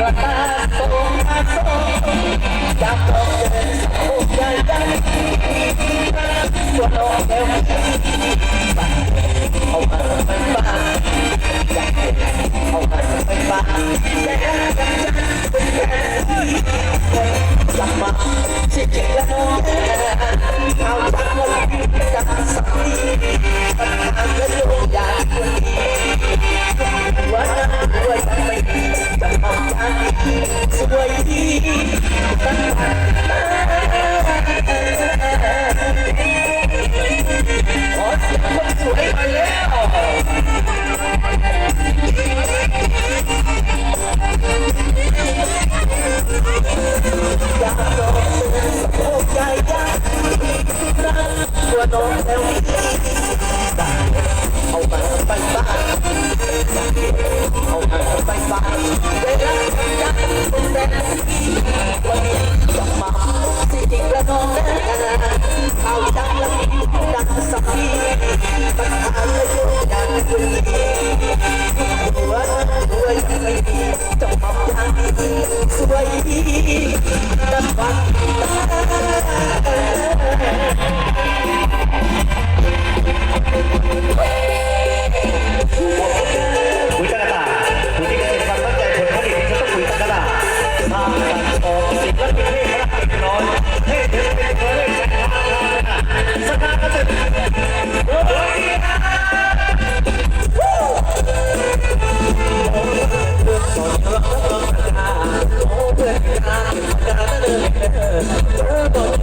กร น้องแล้วเอามาไปบ้านเอามาไปบ้านเวลาอยากเป็นแดนวันนี้จะมาสิริงแล้วน้องนเอาดังล้วดังสักทีปัญหาเลยโยนดังคนดีหัวรวยไม่ดีจะทำอย่างนี้สวยดีนับวัน Yeah.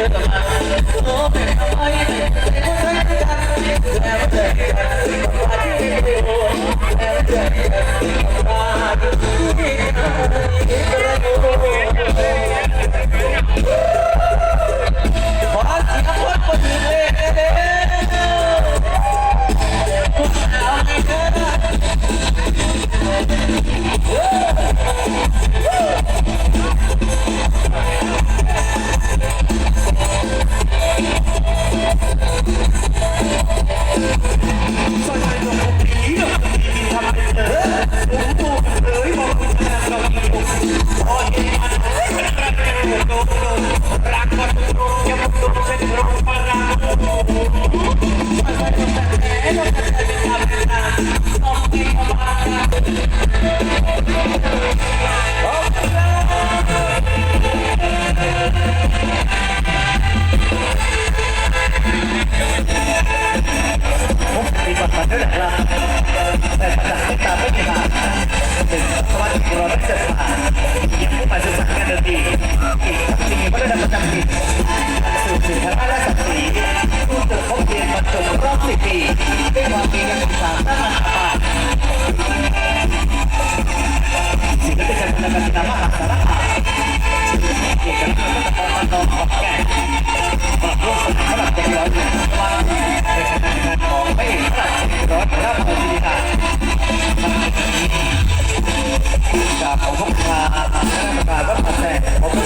ข การพนักงานมหาสารคามเอกลักษณ์ตะกอนตอนขอนแก่นมาร่วมสนับสนุนเป็นร้อยวันเป็นคณะงานของพระเอกพระร้อยพระพรศิริกาจากของพวกคาคณะกรรมการวัดปัจแจของผู้จัดการพระพุทธรูปท่าใน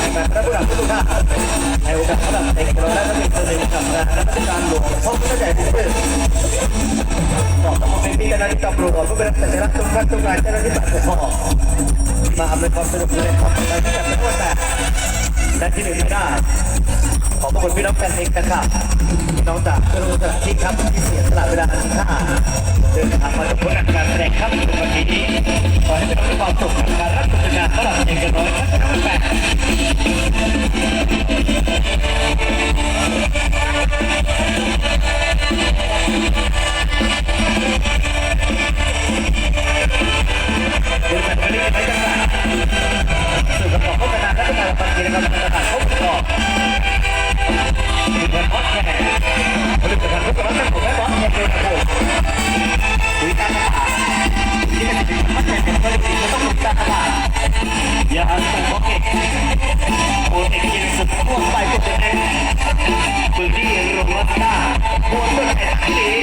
โอกาสพระบาทในกรณีและพระบิดาในกับงาและราชการหลวงพ่อพระใหญ่บุญเบิกต่อมาเป็นปีการตำรวจผู้เป็นสัญลักษณ์ทุกท่านทุกงานเจ้าหน้าที่ฝ่ายปกครอมาอำนวยความสะดวกในความปลอดภัยที่จัดเป็นวันแต่และที่หนึ่งไม่ได้ขอบคุณพี่น้องแฟนเพลงนะครับน้องจากทุกสถานที่ครับที่เสียสละเวลาอันมีค่าเดินทางมาชมผลงานการแสดงครับในวันนี้ขอให้เป็นความสุขกับการรับชมงานฝรั่งเองกันน้อยทั้งทั้งแปด กิจกรรมต่างๆเขาประกอบมีคนฮอตแข่ผลิตภัณฑ์ทุกร้านทั้งหมดและร้านเงินเดือนครับคุยตามตลาดที่เป็นสินค้าแข่งกันผลิตจะต้องคุยตามตลาดอย่าส่งของเก่งโปรเทคกินสุดทั่วไปก็จะได้พื้นที่โรงรับได้โบนต้นไม้ทั้งนี้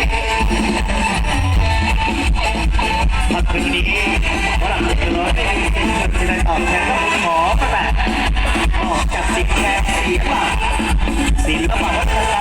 มาคืนนี้ฝรั่งจะร้อยได้เป็นคนที่ได้ตอบแทนว่าคุณหมอก็แบบ ศิลปะศิลปะวัฒนธรรม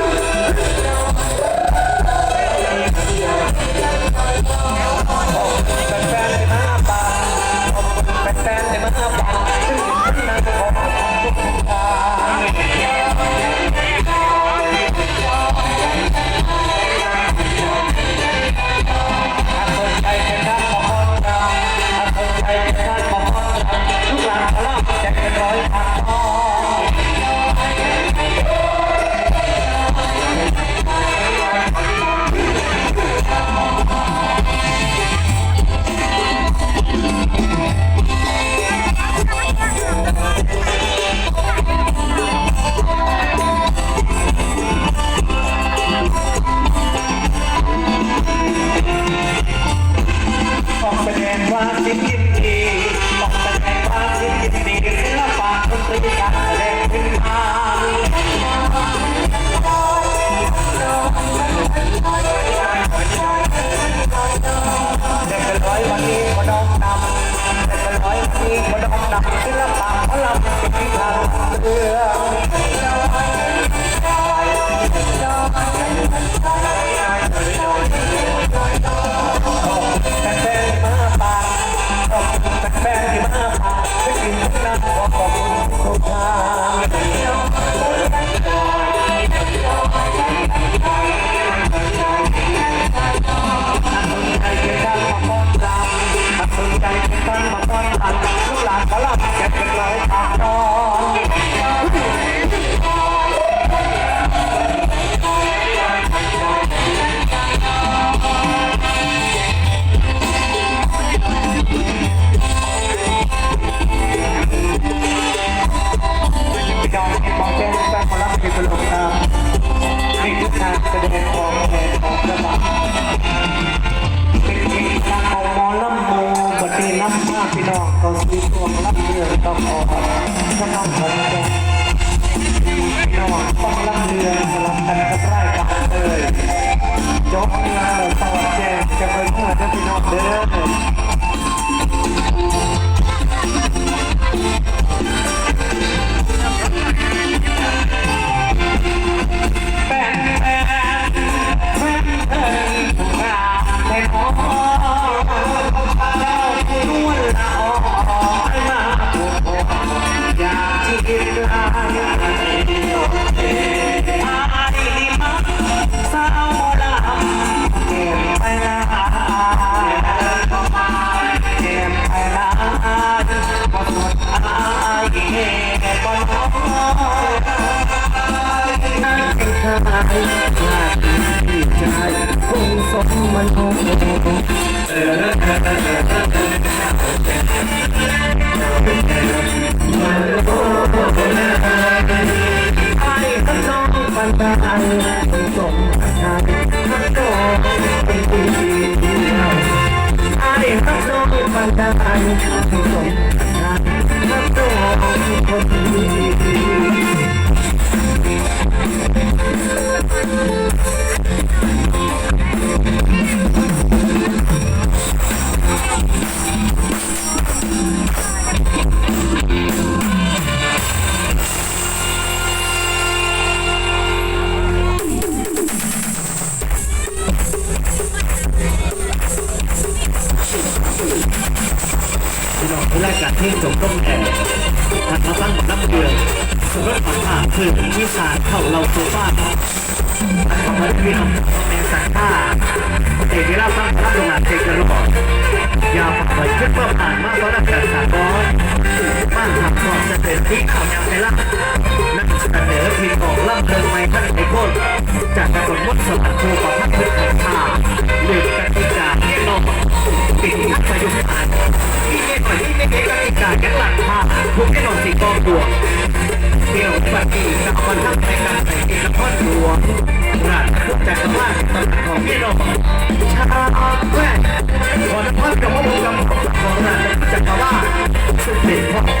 มาดอยวันนี้ก็น้องนำศิลปะพลังเป็นทางเรื่อบคุณแฟนที่มาป่าได้กินน้ำขอบคุณทุกทาง เป็นการขอก็นลงตาม่คือการแสดงของแทนของระบาดเป็นเพลงทางของหมลำโมบัดนน้ำมาพี่น้องเขาซื้อตัวรับเรือต้องออกถ้องขอนแพี่น้องต้องรับเรือสลับกักไร่กับเอ่ยยกเรืต่อแจกจะไปเมื่จะพี่น้องเด้อายหน้าที่ชายคงสมมันคงไอ้ การกันตัดภาพทุกกนสีกองตัวเดี่ยวปัดดีสักวันนักไปกันส่กินละครหลวงรัดทุกจักรวาตำนานของพี่น้องชาแวดขอนพรกับพระองค์กำลังของราชจักรวาลสุดเด็ดพ่อ